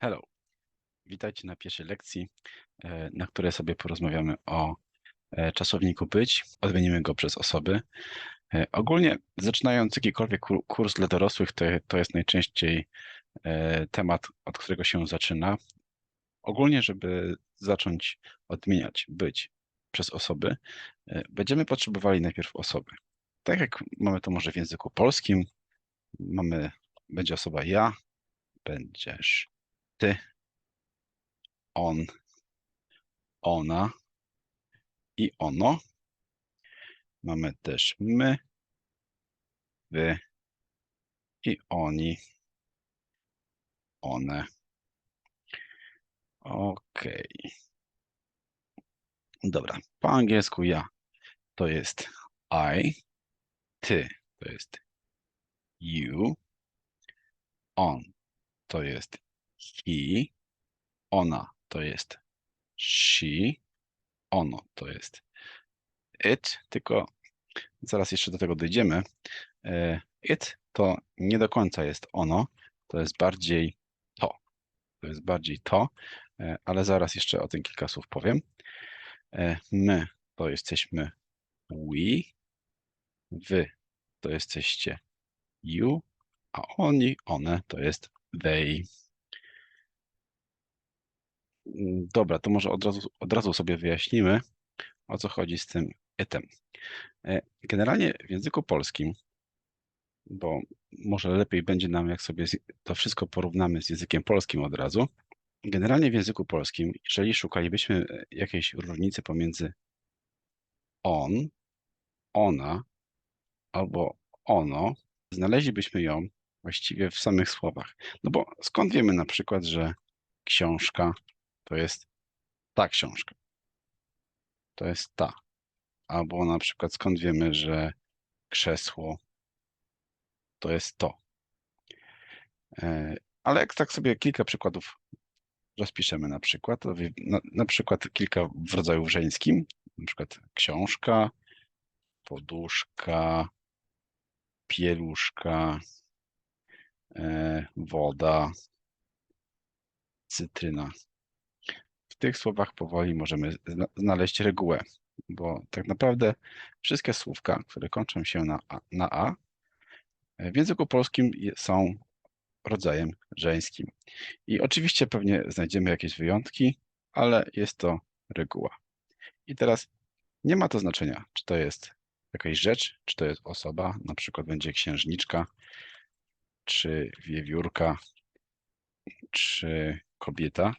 Hello. Witajcie na pierwszej lekcji, e, na której sobie porozmawiamy o e, czasowniku być. Odmienimy go przez osoby. E, Ogólnie zaczynając jakikolwiek kur- kurs dla dorosłych, to, to jest najczęściej temat, od którego się zaczyna. Ogólnie, żeby zacząć odmieniać być przez osoby, będziemy potrzebowali najpierw osoby. Tak jak mamy to może w języku polskim, mamy, będzie osoba ja, będziesz ty, on, ona i ono. Mamy też my, wy i oni, one. Okej. Dobra, po angielsku ja to jest I, ty to jest you, on to jest he, ona to jest she, ono to jest it, tylko zaraz jeszcze do tego dojdziemy. E, It to nie do końca jest ono, to jest bardziej to. To jest bardziej to, e, ale zaraz jeszcze o tym kilka słów powiem. E, My to jesteśmy we, wy to jesteście you, a oni, one to jest they. Dobra, to może od razu, od razu sobie wyjaśnimy, o co chodzi z tym item. E, Generalnie w języku polskim, bo może lepiej będzie nam, jak sobie to wszystko porównamy z językiem polskim od razu. Generalnie w języku polskim, jeżeli szukalibyśmy e, jakiejś różnicy pomiędzy on, ona albo ono, znaleźlibyśmy ją właściwie w samych słowach. No bo skąd wiemy na przykład, że książka to jest ta książka? To jest ta. Albo na przykład skąd wiemy, że krzesło to jest to. E, Ale jak tak sobie kilka przykładów rozpiszemy na przykład, na, na przykład kilka w rodzaju żeńskim, na przykład książka, poduszka, pieluszka, e, woda, cytryna. W tych słowach powoli możemy zna- znaleźć regułę, bo tak naprawdę wszystkie słówka, które kończą się na a, na a w języku polskim są rodzajem żeńskim. I oczywiście pewnie znajdziemy jakieś wyjątki, ale jest to reguła. I teraz nie ma to znaczenia, czy to jest jakaś rzecz, czy to jest osoba, na przykład będzie księżniczka, czy wiewiórka, czy kobieta.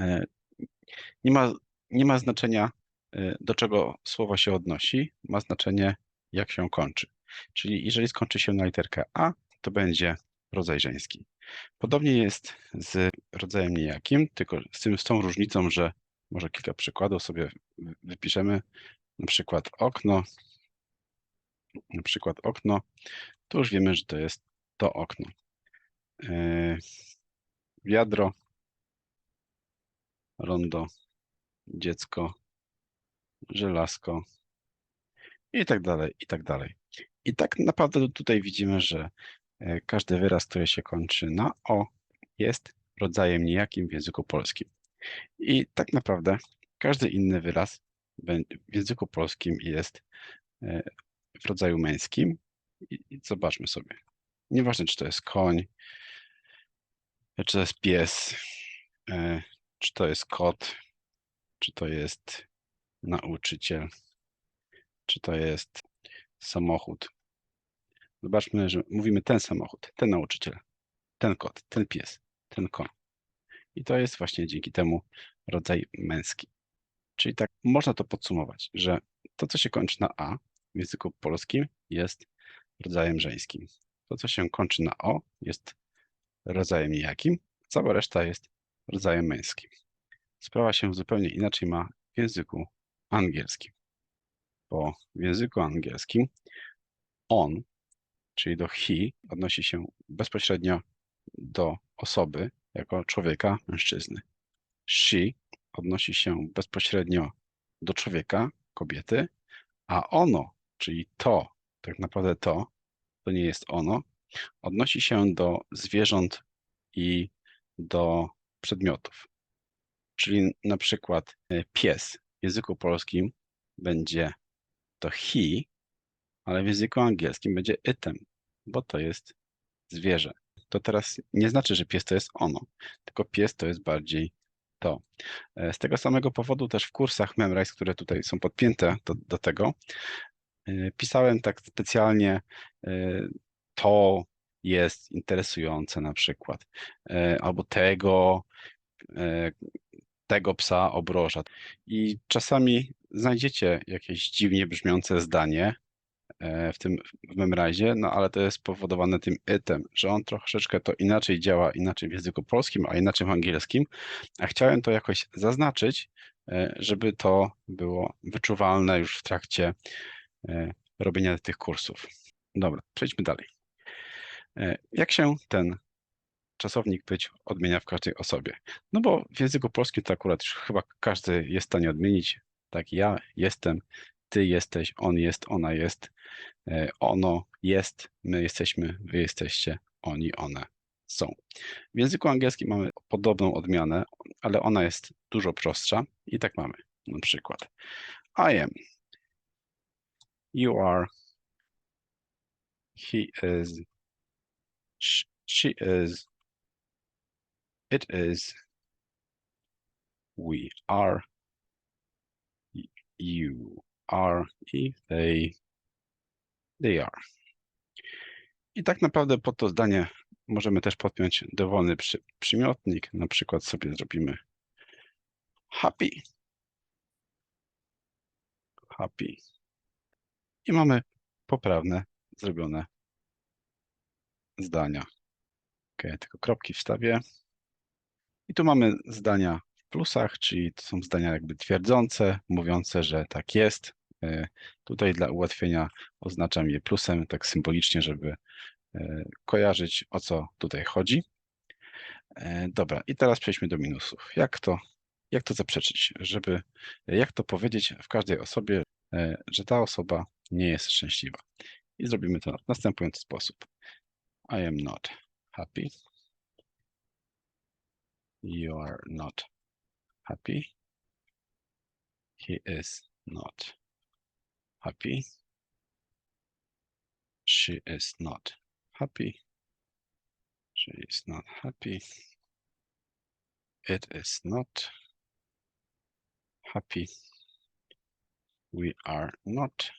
E, Nie ma, nie ma znaczenia, e, do czego słowo się odnosi, ma znaczenie, jak się kończy. Czyli jeżeli skończy się na literkę A, to będzie rodzaj żeński. Podobnie jest z rodzajem niejakim, tylko z, tym, z tą różnicą, że może kilka przykładów sobie wy- wypiszemy. Na przykład okno, na przykład okno, to już wiemy, że to jest to okno. E, Wiadro, rondo, dziecko, żelazko i tak dalej, i tak dalej. I tak naprawdę tutaj widzimy, że e, każdy wyraz, który się kończy na o, jest rodzajem niejakim w języku polskim. I tak naprawdę każdy inny wyraz w języku polskim jest e, w rodzaju męskim. I i zobaczmy sobie. Nieważne, czy to jest koń, czy to jest pies, e, czy to jest kot, czy to jest nauczyciel, czy to jest samochód. Zobaczmy, że mówimy ten samochód, ten nauczyciel, ten kot, ten pies, ten koń. I to jest właśnie dzięki temu rodzaj męski. Czyli tak można to podsumować, że to, co się kończy na a w języku polskim, jest rodzajem żeńskim. To, co się kończy na o, jest rodzajem nijakim, cała reszta jest rodzajem męskim. Sprawa się zupełnie inaczej ma w języku angielskim, bo w języku angielskim on, czyli do he, odnosi się bezpośrednio do osoby jako człowieka, mężczyzny. She odnosi się bezpośrednio do człowieka, kobiety, a ono, czyli to, tak naprawdę to, to nie jest ono, odnosi się do zwierząt i do przedmiotów. Czyli na przykład e, pies w języku polskim będzie to he, ale w języku angielskim będzie item, bo to jest zwierzę. To teraz nie znaczy, że pies to jest ono, tylko pies to jest bardziej to. E, Z tego samego powodu też w kursach Memrise, które tutaj są podpięte do, do tego, e, pisałem tak specjalnie to jest interesujące na przykład, e, albo tego, e, tego psa obroża. I czasami znajdziecie jakieś dziwnie brzmiące zdanie e, w tym w Memrise, no ale to jest spowodowane tym item, że on troszeczkę to inaczej działa, inaczej w języku polskim, a inaczej w angielskim, a chciałem to jakoś zaznaczyć, żeby to było wyczuwalne już w trakcie robienia tych kursów. Dobra, przejdźmy dalej. E, Jak się ten czasownik być odmienia w każdej osobie? No bo w języku polskim to akurat już chyba każdy jest w stanie odmienić. Tak, ja jestem, ty jesteś, on jest, ona jest, e, ono jest, my jesteśmy, wy jesteście, oni, one są. W języku angielskim mamy podobną odmianę, ale ona jest dużo prostsza i tak mamy. Na przykład I am, you are, he is, sh- she is, it is, we are, y- you are i they, they are. I tak naprawdę pod to zdanie możemy też podpiąć dowolny przy, przymiotnik. Na przykład sobie zrobimy happy. Happy. I mamy poprawne zrobione zdania. Ok, tylko kropki wstawię. I tu mamy zdania w plusach, czyli to są zdania jakby twierdzące, mówiące, że tak jest. E, Tutaj dla ułatwienia oznaczam je plusem, tak symbolicznie, żeby e, kojarzyć o co tutaj chodzi. E, Dobra, i teraz przejdźmy do minusów. Jak to, jak to zaprzeczyć, żeby, jak to powiedzieć w każdej osobie, że ta osoba nie jest szczęśliwa. I zrobimy to w następujący sposób. I am not happy. You are not happy. He is not happy. She is not happy. She is not happy. It is not happy. We are not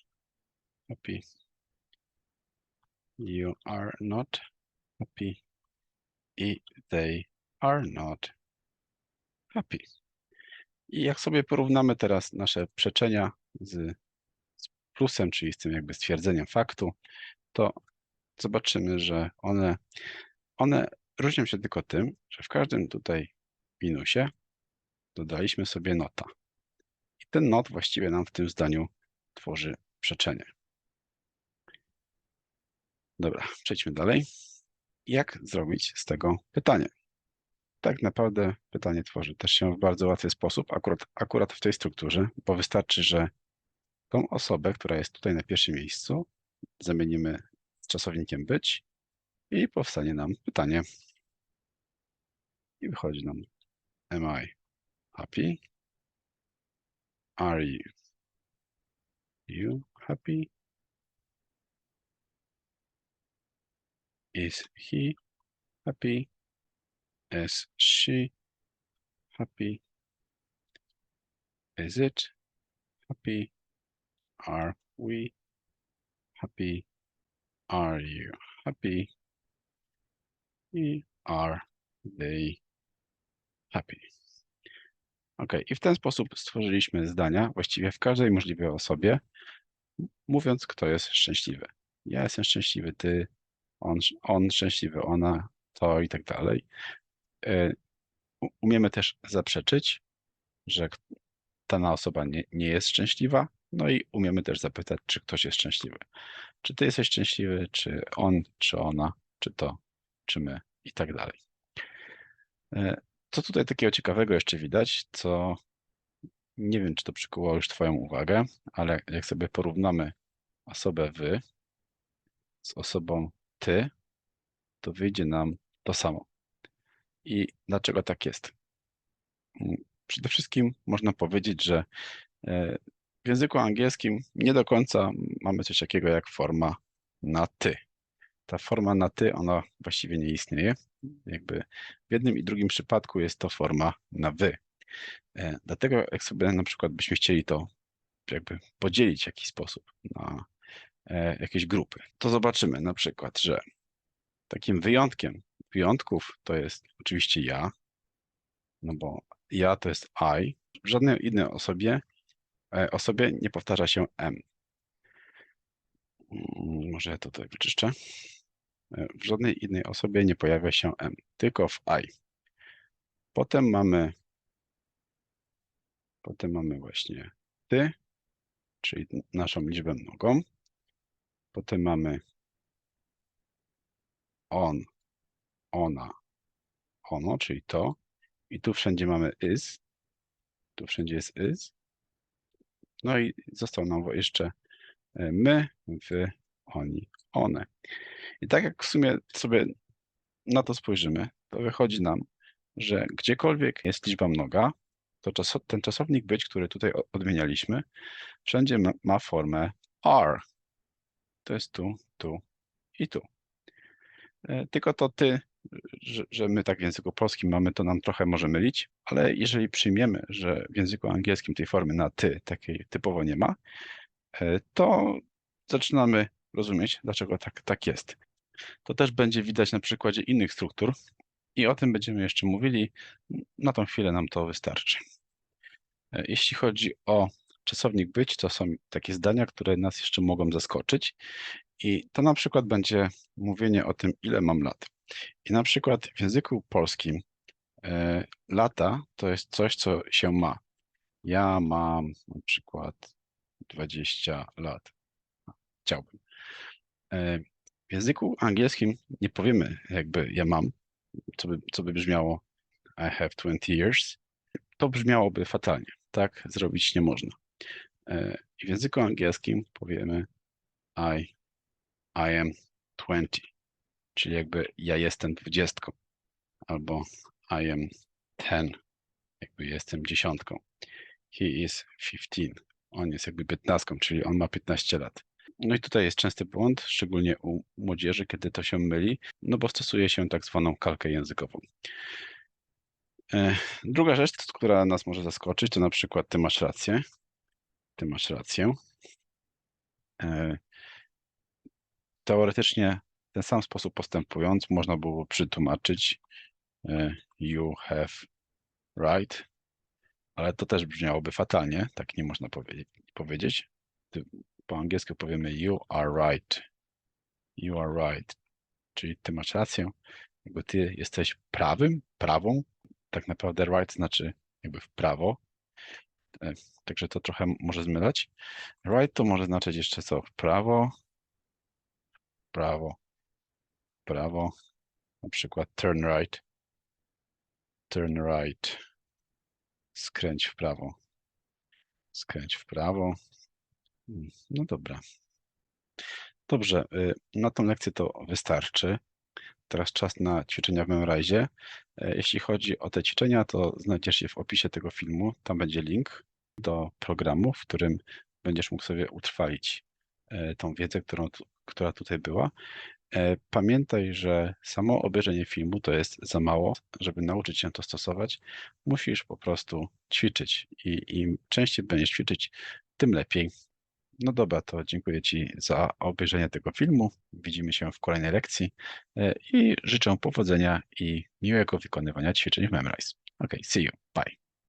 happy. You are not happy. I they are not happy. I jak sobie porównamy teraz nasze przeczenia z, z plusem, czyli z tym jakby stwierdzeniem faktu, to zobaczymy, że one, one różnią się tylko tym, że w każdym tutaj minusie dodaliśmy sobie nota. I ten not właściwie nam w tym zdaniu tworzy przeczenie. Dobra, przejdźmy dalej. Jak zrobić z tego pytanie? Tak naprawdę pytanie tworzy też się w bardzo łatwy sposób, akurat, akurat w tej strukturze, bo wystarczy, że tą osobę, która jest tutaj na pierwszym miejscu, zamienimy z czasownikiem być i powstanie nam pytanie. I wychodzi nam Am I happy? Are you? You happy? Is he happy? Is she happy? Is it happy? Are we happy? Are you happy? Are they happy? Ok, i w ten sposób stworzyliśmy zdania właściwie w każdej możliwej osobie, mówiąc, kto jest szczęśliwy. Ja jestem szczęśliwy, ty, on, on szczęśliwy, ona, to i tak dalej. E, Umiemy też zaprzeczyć, że dana osoba nie, nie jest szczęśliwa, no i umiemy też zapytać, czy ktoś jest szczęśliwy. Czy ty jesteś szczęśliwy, czy on, czy ona, czy to, czy my i tak dalej. E, Co tutaj takiego ciekawego jeszcze widać, co nie wiem, czy to przykuło już Twoją uwagę, ale jak sobie porównamy osobę wy z osobą ty, to wyjdzie nam to samo. I dlaczego tak jest? Mm, Przede wszystkim można powiedzieć, że e, w języku angielskim nie do końca mamy coś takiego jak forma na ty. Ta forma na ty, ona właściwie nie istnieje. Jakby w jednym i drugim przypadku jest to forma na wy. E, Dlatego jak sobie na przykład byśmy chcieli to jakby podzielić w jakiś sposób na jakieś grupy, to zobaczymy na przykład, że takim wyjątkiem wyjątków to jest oczywiście ja, no bo ja to jest I. W żadnej innej osobie, e, osobie nie powtarza się M. Mm, Może ja to tutaj wyczyszczę. E, W żadnej innej osobie nie pojawia się M, tylko w I. Potem mamy Potem mamy właśnie ty, czyli naszą liczbę mnogą. Potem mamy on, ona, ono, czyli to. I tu wszędzie mamy is. Tu wszędzie jest is. No i został nam jeszcze e, my, wy, oni, one. I tak jak w sumie sobie na to spojrzymy, to wychodzi nam, że gdziekolwiek jest liczba mnoga, to ten czasownik być, który tutaj odmienialiśmy, wszędzie ma formę are. To jest tu, tu i tu. E, Tylko to ty, że, że my tak w języku polskim mamy, to nam trochę może mylić, ale jeżeli przyjmiemy, że w języku angielskim tej formy na ty takiej typowo nie ma, e, to zaczynamy rozumieć, dlaczego tak, tak jest. To też będzie widać na przykładzie innych struktur i o tym będziemy jeszcze mówili. Na tą chwilę nam to wystarczy. E, Jeśli chodzi o czasownik być, to są takie zdania, które nas jeszcze mogą zaskoczyć. I to na przykład będzie mówienie o tym, ile mam lat. I na przykład w języku polskim e, lata to jest coś, co się ma. Ja mam na przykład 20 lat. Chciałbym. E, w języku angielskim nie powiemy jakby ja mam, co by, co by brzmiało I have 20 years. To brzmiałoby fatalnie. Tak zrobić nie można. E, W języku angielskim powiemy I, I am 20, czyli jakby ja jestem dwudziestką, albo I am 10, jakby jestem dziesiątką. He is 15, on jest jakby piętnastką, czyli on ma 15 lat. No i tutaj jest częsty błąd, szczególnie u młodzieży, kiedy to się myli, no bo stosuje się tak zwaną kalkę językową. E, Druga rzecz, która nas może zaskoczyć, to na przykład ty masz rację. Ty masz rację. E, Teoretycznie ten sam sposób postępując, można było przetłumaczyć e, you have right, ale to też brzmiałoby fatalnie, tak nie można powiedzieć. Po angielsku powiemy you are right. You are right, czyli ty masz rację, jakby ty jesteś prawym, prawą, tak naprawdę right znaczy jakby w prawo, także to trochę może zmylać. Right to może znaczyć jeszcze co? Prawo, prawo, prawo, na przykład turn right, turn right, skręć w prawo, skręć w prawo. Mm, No dobra. Dobrze, y, na tą lekcję to wystarczy. Teraz czas na ćwiczenia w Memrise. E, Jeśli chodzi o te ćwiczenia, to znajdziesz je w opisie tego filmu. Tam będzie link do programu, w którym będziesz mógł sobie utrwalić e, tą wiedzę, którą, która tutaj była. E, Pamiętaj, że samo obejrzenie filmu to jest za mało, żeby nauczyć się to stosować. Musisz po prostu ćwiczyć i im częściej będziesz ćwiczyć, tym lepiej. No dobra, to dziękuję Ci za obejrzenie tego filmu. Widzimy się w kolejnej lekcji e, i życzę powodzenia i miłego wykonywania ćwiczeń w Memrise. Ok, see you. Bye.